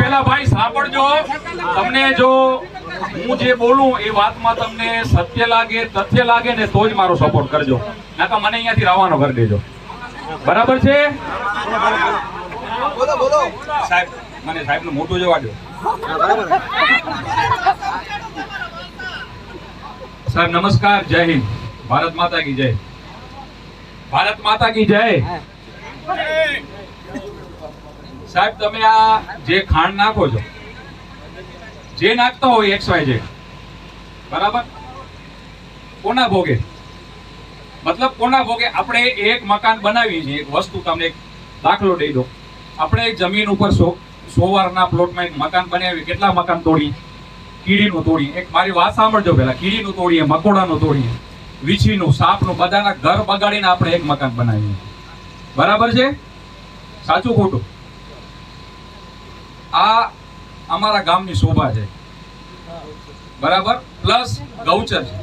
પેલા ભાઈ સાંભળજો. તમને જો હું જે બોલું એ વાતમાં તમને સત્ય લાગે તથ્ય લાગે ને તો જ મારો સપોર્ટ કરજો. નાકા મને અહીંયાથી રવાનો કરી દેજો. બરાબર છે? બોલો બોલો. સાહેબ મને સાહેબનું મોટું જવા દો. સાહેબ નમસ્કાર. જય હિન્દ. ભારત માતા કી જય. ભારત માતા કી જય. સાહેબ, તમે આ જે ખાંડ નાખો છો, જે નાખતા હોય એક્સ વાય ઝેડ. બરાબર? કોના ભોગે? મતલબ કોના ભોગે? આપણે એક મકાન બનાવીએ છીએ, એક વસ્તુ તમને એક દાખલો દઈ દો આપણે જમીન ઉપર સો, સોવારના પ્લોટમાં એક મકાન બનાવી કેટલા મકાન તોડી કીડીનું તોડી એક મારી વાત સાંભળજો પહેલાં. કીડીનું તોડીએ, મકોડાનું તોડીએ, વીછીનું, સાપનું, બધાના ઘર બગાડીને આપણે એક મકાન બનાવીએ. બરાબર છે? સાચું ખોટું? આ અમારા ગામની શોભા છે. બરાબર? પ્લસ ગૌચર છે.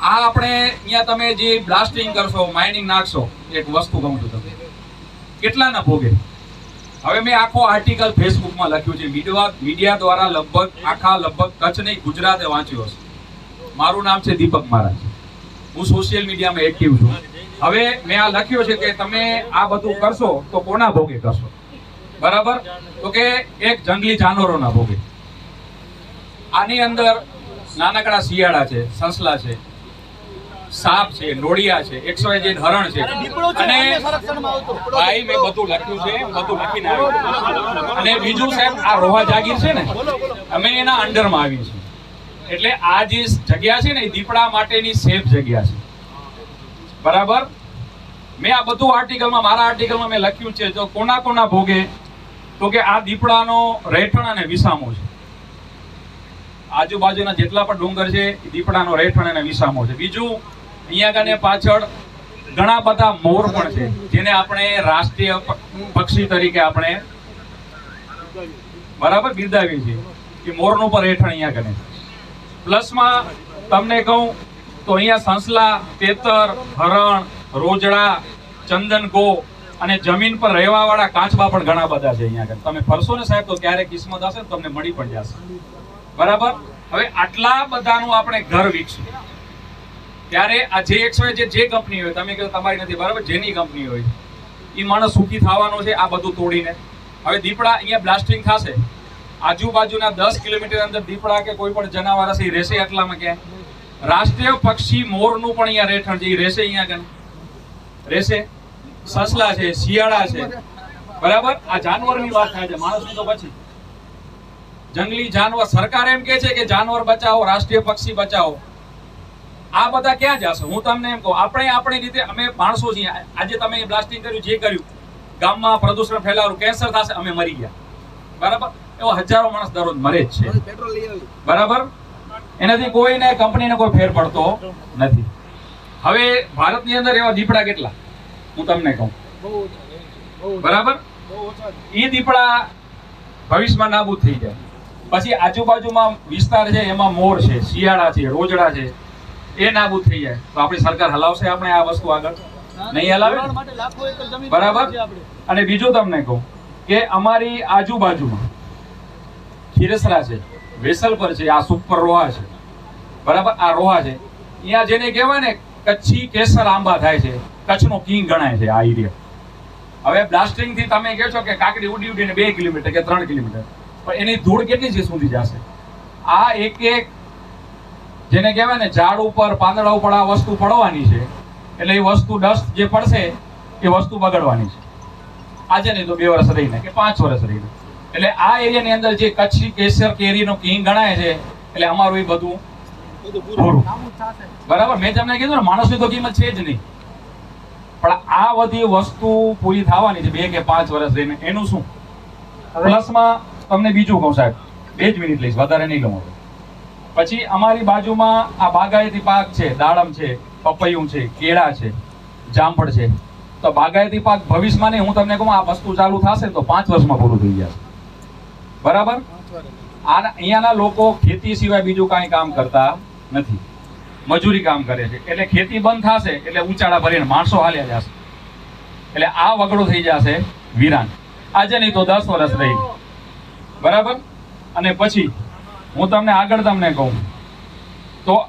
આ આપણે અહીંયા તમે જે બ્લાસ્ટિંગ કરશો માઇનિંગ નાખશો, એક વસ્તુ કહું છું તમને. કેટલાના ભોગે? હવે મેં આખો આર્ટિકલ ફેસબુકમાં લખ્યું છે. મીડિયા મીડિયા દ્વારા લગભગ, આખા લગભગ કચ્છ નહીં, ગુજરાતે વાંચ્યો હશે. મારું નામ છે દીપક મહારાજ. હું સોશિયલ મીડિયામાં એક્ટિવ છું. હવે મેં આ લખ્યું છે કે તમે આ બધું કરશો તો કોના ભોગે કરશો? બરાબર? તો કે એક જંગલી જાનવરોના ભોગે. આની અંદર નાનકડા શિયાળા છે સસલા છે સાપ છે નોળિયા છે એકસો જે હરણ છે. અને ભાઈ મેં બધું લખ્યું છે બધું લખીને આવ્યું. અને બીજું સાહેબ આ રોહા જાગીર છે ને અમે એના અંડરમાં આવીએ છીએ. એટલે આ જે જગ્યા છે ને એ દીપડા માટેની સેફ જગ્યા છે. બરાબર? મેં આ બધું આર્ટિકલમાં મારા આર્ટિકલમાં મેં લખ્યું છે તો કોના કોના ભોગે તો કે આ દીપડાનો રહેઠાણ અને વિસામો છે. આજુબાજુના જેટલા પણ ડુંગર છે દીપડાનો રહેઠાણ અને વિસામો છે. બીજું, અહીંયા કને પાછળ ઘણા બધા મોર પણ છે, જેને આપણે રાષ્ટ્રીય પક્ષી તરીકે આપણે બરાબર બિરદાવીએ છીએ, કે મોરનું પણ રહેઠાણ અહીંયા કને પ્લસમાં તમને કહું, તો અહીંયા સંસલા, તેતર, હરણ, રોજડા ચંદનકો અને જમીન પર રહેવા વાળા કાચબા પણ ઘણા બધા છે અહીંયા આગળ. તમે ફરશો ને સાહેબ, તો ક્યારે કિસ્મત હશે તમને મળી પણ જશે. બરાબર? હવે આટલા બધાનું આપણે ઘર વીકશું ત્યારે આ જે એકસો જે કંપની હોય, તમે કહો તમારી નથી, બરાબર? જેની કંપની હોય. એ માણસ સુખી થવાનો છે, આ બધું તોડીને. હવે દીપડા અહીંયા બ્લાસ્ટિંગ થશે. આજુબાજુના દસ કિલોમીટર અંદર દીપડા કે કોઈ પણ જનાવર હશે એ રહેશે એટલામાં ક્યાં? રાષ્ટ્રીય પક્ષી મોરનું પણ અહીંયા રહેઠાણ છે એ રહેશે અહીંયા આગળ. રહેશે? સસલા છે શિયાળા છે. બરાબર? આ જાનવરની વાત થાય છે. માણસની તો પછી. જંગલી જાનવર સરકાર એમ કે છે કે જાનવર બચાવો રાષ્ટ્રીય પક્ષી બચાવો. આ બધા ક્યાં જશે? હું તમને એમ કહું આપણે આપણી રીતે અમે માણસો છીએ. આજે તમે બ્લાસ્ટિંગ કર્યું જે કર્યું ગામમાં પ્રદૂષણ ફેલાવું કેન્સર થશે અમે મરી ગયા. બરાબર? એવો હજારો માણસ દરરોજ મરે જ છે. બરાબર? એનાથી કોઈને કંપનીને કોઈ ફેર પડતો નથી. હવે ભારતની અંદર એવા દીપડા કેટલા? હું તમને કહું. બરાબર. એ દીપડા ભવિષ્યમાં નાબૂદ થઈ જાય. પછી આજુબાજુમાં વિસ્તાર છે એમાં મોર છે શિયાળા છે રોજડા છે એ નાબૂદ થઈ જાય. તો આપણી સરકાર હલાવશે આપણે આ વસ્તુ આગળ? નહીં હલાવે? બરાબર? અને બીજું તમને કહું કે અમારી આજુબાજુમાં ખીરસરા છે વેસલપર છે આ સુપર રોહા છે. બરાબર? આ રોહા છે. અહીંયા જેને કહેવાય ને કચ્છી કેસર આંબા થાય છે. કચ્છનો કિંગ ગણાય છે આ એરિયા હવે બ્લાસ્ટિંગથી તમે કહો છો કે કાકડી ઉડી ઉડીને બે કિલોમીટર કે ત્રણ કિલોમીટર. પણ એની ધૂળ કેટલી છે સુધી જશે? આ એક એક જેને કહેવાય ને ઝાડ ઉપર પાંદડા ઉપર આ વસ્તુ પડવાની છે. એટલે એ વસ્તુ ડસ્ટ જે પડશે એ વસ્તુ બગડવાની છે. આજે નહીં તો બે વર્ષ રહીને કે પાંચ વર્ષ રહીને. એટલે આ એરિયાની અંદર જે કચ્છી કેસર કેરીનો કિંગ ગણાય છે એટલે અમારું એ બધું. બરાબર? મેં તમને કીધું ને માણસની તો કિંમત છે જ નહીં. પણ આ બધી વસ્તુ પૂરી થવાની છે બે કે પાંચ વર્ષ રહીને. એનું શું? પ્લસમાં તમને બીજું કહું સાહેબ. બે જ મિનિટ લઈશ વધારે નહીં લઉં પછી અમારી બાજુમાં આ બાગાયતી પાક છે દાડમ છે પપૈયું છે કેળા છે જામફળ છે. તો બાગાયતી પાક ભવિષ્યમાં નહીં હું તમને કહું આ વસ્તુ ચાલુ થશે તો પાંચ વર્ષમાં પૂરું થઈ જશે. બરાબર? અહીંયાના લોકો ખેતી સિવાય બીજું કાંઈ કામ કરતા નથી. મજૂરી કામ કરે છે. એટલે ખેતી બંધ થશે, એટલે ઉચાળા ભરીને માણસો હાલ્યા જશે. એટલે આ વગડો થઈ જશે વિરાન. આજે નહીં તો દસ વર્ષ રહી. બરાબર? અને પછી હું તમને આગળ તમને કહું. તો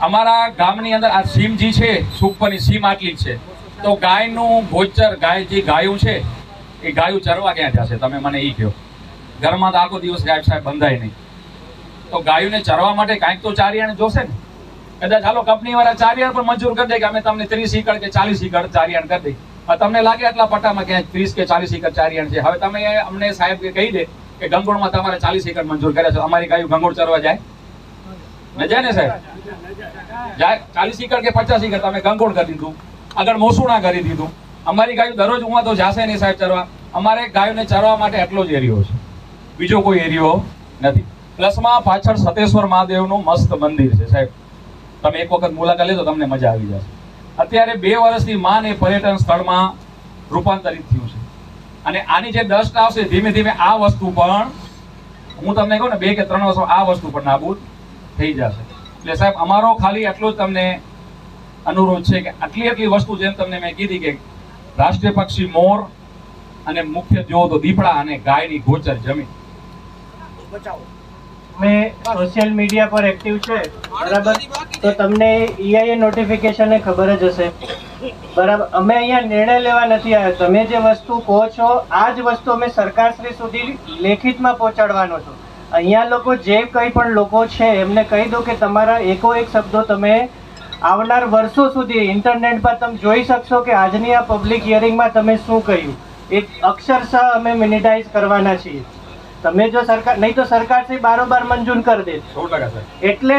અમારા ગામની અંદર આ સીમ જે છે સુપરની સીમ આટલી છે. તો ગાયનું ગોચર, ગાય જે ગાયું છે, એ ગાયું ચરવા ક્યાં જશે? તમે મને એ કહો. ઘરમાં તો આખો દિવસ ગાય સાહેબ બંધાય નહીં. તો ગાયુંને ચરવા માટે કાંઈક તો ચારિયાને જોશે ને. કદાચ હાલો કંપની વાળા ચારિયાણ પણ મંજૂર કરી દે કે અમે તમને ત્રીસ એકડ કે ચાલીસ એકડ ચારિયાણ કરી દઈ તમને લાગે આટલા પટ્ટામાં ક્યાંય ત્રીસ કે ચાલીસ એકડ ચારિયાણ છે. હવે તમે અમને સાહેબ કહી દે કે ગંગોળમાં તમારે ચાલીસ એકડ મંજૂર કર્યા છે. અમારી ગાયું ગંગોળ ચરવા જાય? જાય ને સાહેબ? જાય? ચાલીસ એકડ કે પચાસ એકડ તમે ગંગોળ કરી દીધું. આગળ મોસુણા કરી દીધું. અમારી ગાયું દરરોજ ઉમા તો જાશે નહીં સાહેબ ચરવા. અમારે ગાયોને ચરવા માટે એટલો જ એરિયો છે. બીજો કોઈ એરિયો નથી. પ્લસમાં પાછળ સતેશ્વર મહાદેવનું મસ્ત મંદિર છે સાહેબ. તમે એક વખત મુલાકાત લેજો, તમને મજા આવી જશે. અત્યારે બે વર્ષથી માન એ પર્યટન સ્થળમાં રૂપાંતરિત થયું છે. અને આની જે દસ્ટ આવશે, ધીમે ધીમે આ વસ્તુ પણ, હું તમને કહું ને, બે કે ત્રણ વર્ષો આ વસ્તુ પણ નાબૂદ થઈ જશે. એટલે સાહેબ, અમારો ખાલી એટલો જ તમને અનુરોધ છે કે આટલી આટલી વસ્તુ જેમ તમને મેં કીધી કે રાષ્ટ્રીય પક્ષી મોર અને મુખ્ય જોવો તો દીપડા અને ગાયની ગોચર જમીન. અમે સોશિયલ મીડિયા પર એક્ટિવ છે, બરાબર? તો તમને ઈઆઈએ નોટિફિકેશન ખબર જ હશે. બરાબર? અમે અહીંયા નિર્ણય લેવા નથી આવ્યા. તમે જે વસ્તુ કહો છો, આ જ વસ્તુ અમે સરકારશ્રી સુધી લેખિતમાં પહોંચાડવાનો છો. અહીંયા લોકો જે કંઈ પણ લોકો છે, એમને કહી દો કે તમારા એકો એક શબ્દો તમે આવનાર વર્ષો સુધી ઇન્ટરનેટ પર તમે જોઈ શકશો કે આજની આ પબ્લિક હિયરિંગમાં તમે શું કહ્યું. એક અક્ષરશઃ અમે મિનિટાઈઝ કરવાના છીએ. તમે જો સરકાર નહીં તો સરકારશ્રી બારોબાર મંજૂર કરી દે. સો ટકા એટલે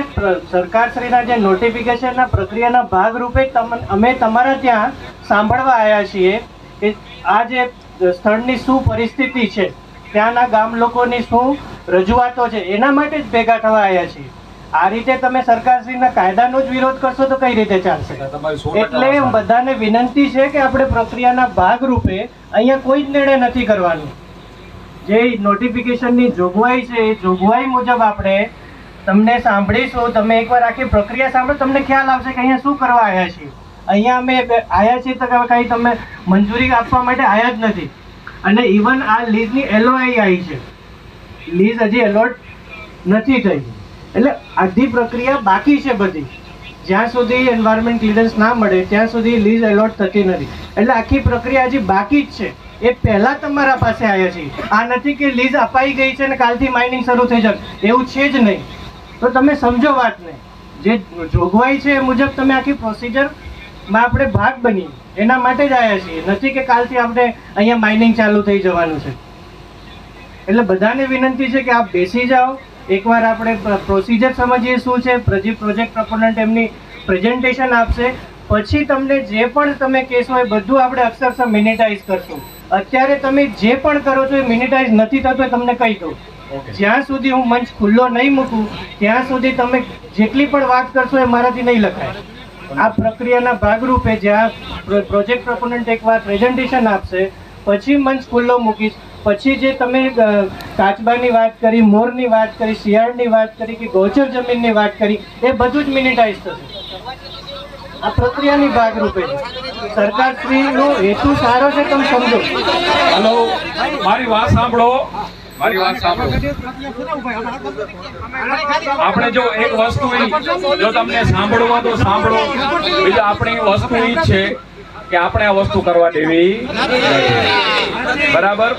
સરકારશ્રીના જે નોટિફિકેશનના પ્રક્રિયાના ભાગરૂપે તમને અમે તમારા ત્યાં સાંભળવા આવ્યા છીએ કે આ જે સ્થળની શું પરિસ્થિતિ છે ત્યાંના ગામ લોકોની શું રજૂઆતો છે એના માટે જ ભેગા થવા આવ્યા છીએ. આ રીતે તમે સરકારશ્રીના કાયદાનો જ વિરોધ કરશો તો કઈ રીતે ચાલશે? એટલે બધાને વિનંતી છે કે આપણે પ્રક્રિયાના ભાગરૂપે અહીંયા કોઈ જ નિર્ણય નથી કરવાનો. જે નોટિફિકેશનની જોગવાઈ છે, એ જોગવાઈ મુજબ આપણે તમને સાંભળીશું. તમે એકવાર આખી પ્રક્રિયા સાંભળો, તમને ખ્યાલ આવશે કે અહીંયા શું કરવા આવ્યા છીએ. અહીંયા અમે આવ્યા છીએ તો કાંઈ તમે મંજૂરી આપવા માટે આવ્યા જ નથી. અને ઇવન આ લીઝની એલઓઆઈ આવી છે. લીઝ હજી એલોટ નથી થઈ. એટલે અડધી પ્રક્રિયા બાકી છે બધી. જ્યાં સુધી એન્વાયરમેન્ટ ક્લિયરન્સ ના મળે, ત્યાં સુધી લીઝ એલોટ થતી નથી. એટલે આખી પ્રક્રિયા હજી બાકી જ છે. એ પહેલા તમારા પાસે આવ્યા છે. આ નથી કે લીઝ અપાઈ ગઈ છે ને કાલથી માઇનિંગ શરૂ થઈ જશે. એવું છે જ નહીં. તો તમે સમજો વાતને. જે જોગવાઈ છે એ મુજબ તમે આખી પ્રોસિજરમાં આપણે ભાગ બની. એના માટે જ આવ્યા છીએ. નથી કે કાલથી આપણે અહીંયા માઇનિંગ ચાલુ થઈ જવાનું છે. એટલે બધાને વિનંતી છે કે આપ બેસી જાઓ. એકવાર આપણે પ્રોસિજર સમજીએ શું છે. પ્રજી પ્રોજેક્ટ પ્રપોનન્ટ એમની પ્રેઝન્ટેશન આપશે. પછી તમને જે પણ તમે કેસ હોય બધું આપણે અક્ષરશઃ મિનિટાઈઝ કરશું. અત્યારે તમે જે પણ કરો છો એ મિનિટાઈઝ નથી થતું એ તમને કહી દઉં. જ્યાં સુધી હું મંચ ખુલ્લો નહીં મૂકું ત્યાં સુધી તમે જેટલી પણ વાત કરશો એ મારાથી નહીં લખાય. આ પ્રક્રિયાના ભાગરૂપે જ્યાં પ્રો- પ્રોજેક્ટ પ્રપોનન્ટ એકવાર પ્રેઝન્ટેશન આપશે પછી મંચ ખુલ્લો મૂકીશ પછી જે તમે કાચબાની વાત કરી મોરની વાત કરી શિયાળની વાત કરી કે ગૌચર જમીનની વાત કરી એ બધું જ મિનિટાઈઝ થશે. આ પ્રક્રિયાની ભાગરૂપે સરકારશ્રીનો હેતુ સારો છે તમે સમજો. હલો, મારી વાત સાંભળો. મારી વાત સાંભળો. આપણે જો એક વસ્તુ જો તમને સાંભળવા તો સાંભળો. બીજું આપણી વસ્તુ એ છે કે આપણે આ વસ્તુ કરવા દેવી બરાબર?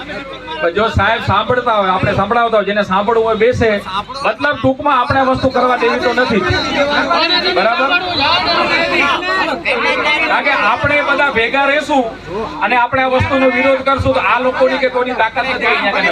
જો સાહેબ સાંભળતા હોય આપણે સાંભળાવતા હોય જેને સાંભળવું હોય બેસે. મતલબ ટૂંકમાં આપણે વસ્તુ કરવા દેવી તો નથી. બરાબર? કારણ કે આપણે બધા ભેગા રહેશું અને આપણે આ વસ્તુનો વિરોધ કરશું તો આ લોકોની કે કોઈની તાકાત નથી કને.